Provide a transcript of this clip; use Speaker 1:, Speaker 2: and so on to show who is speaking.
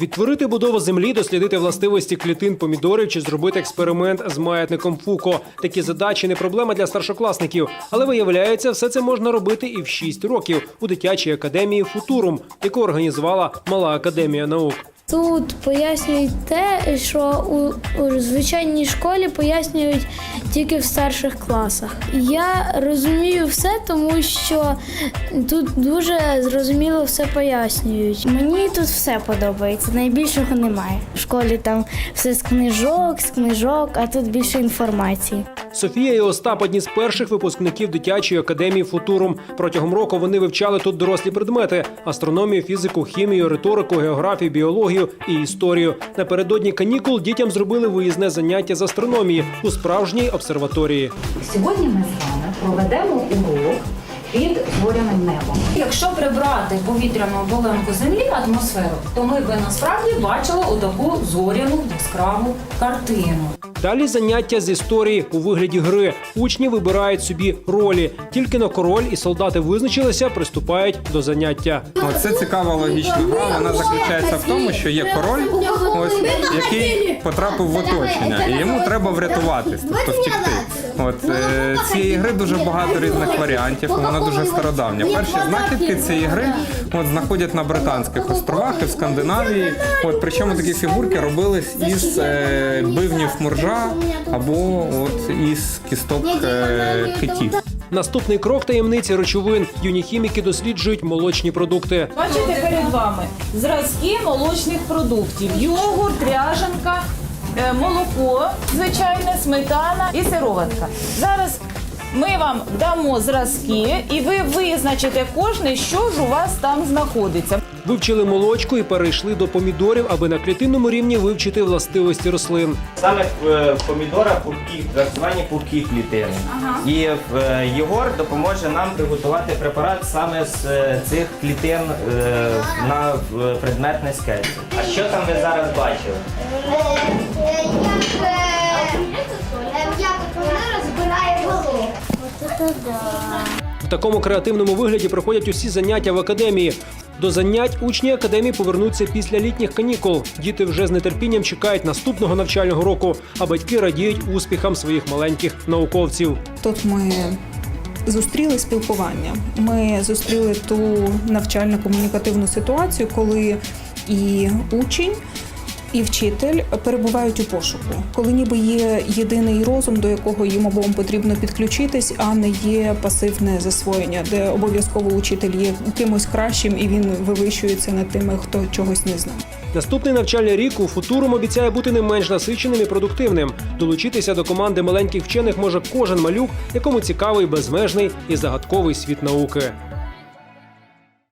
Speaker 1: Відтворити будову землі, дослідити властивості клітин помідорів чи зробити експеримент з маятником Фуко. Такі задачі не проблема для старшокласників, але виявляється, все це можна робити і в 6 років у дитячій академії Футурум, яку організувала Мала академія наук.
Speaker 2: Тут пояснюють те, що у, у звичайній школі пояснюють тільки в старших класах. Я розумію все, тому що тут дуже зрозуміло все пояснюють.
Speaker 3: Мені тут все подобається, найбільшого немає. В школі там все з книжок, з книжок, а тут більше інформації.
Speaker 1: Софія і Остап одні з перших випускників дитячої академії Футурум. Протягом року вони вивчали тут дорослі предмети: астрономію, фізику, хімію, риторику, географію, біологію і історію. Напередодні канікул дітям зробили виїзне заняття з астрономії у справжній обсерваторії.
Speaker 4: Сьогодні ми з вами проведемо урок під зоряним небом. Якщо прибрати повітряну оболонку землі атмосферу, то ми би насправді бачили отаку зоряну яскраву картину.
Speaker 1: Далі заняття з історії у вигляді гри. Учні вибирають собі ролі. Тільки на король і солдати визначилися, приступають до заняття.
Speaker 5: Оце цікава логічна гра. Вона заключається в тому, що є король, ось який потрапив в оточення, і йому треба врятуватись, тобто втікти. От е, цієї гри дуже багато різних варіантів. Вона дуже стародавня. Перші знахідки цієї гри от знаходять на Британських островах і в Скандинавії. От причому такі фігурки робились із е, бивнів моржа або от із кісток е, китів.
Speaker 1: Наступний крок таємниці речовин. Юні хіміки досліджують молочні продукти.
Speaker 6: Бачите перед вами зразки молочних продуктів: йогурт, ряженка, е, молоко, звичайне, сметана і сироватка. Зараз ми вам дамо зразки, і ви визначите кожний, що ж у вас там знаходиться.
Speaker 1: Вивчили молочку і перейшли до помідорів, аби на клітинному рівні вивчити властивості рослин.
Speaker 7: Саме в е, помідорах пухкі, так звані пухкі клітини. І е, Єгор допоможе нам приготувати препарат саме з е, цих клітин е, на е, предметне скельце. А що там ви зараз бачили?
Speaker 1: В такому креативному вигляді проходять усі заняття в академії. До занять учні академії повернуться після літніх канікул. Діти вже з нетерпінням чекають наступного навчального року, а батьки радіють успіхам своїх маленьких науковців.
Speaker 8: Тут ми зустріли спілкування. Ми зустріли ту навчально-комунікативну ситуацію, коли і учень. І вчитель перебувають у пошуку, коли ніби є єдиний розум, до якого їм обом потрібно підключитись, а не є пасивне засвоєння, де обов'язково учитель є кимось кращим і він вивищується над тими, хто чогось не знає.
Speaker 1: Наступний навчальний рік у футурум обіцяє бути не менш насиченим і продуктивним. Долучитися до команди маленьких вчених може кожен малюк, якому цікавий безмежний і загадковий світ науки.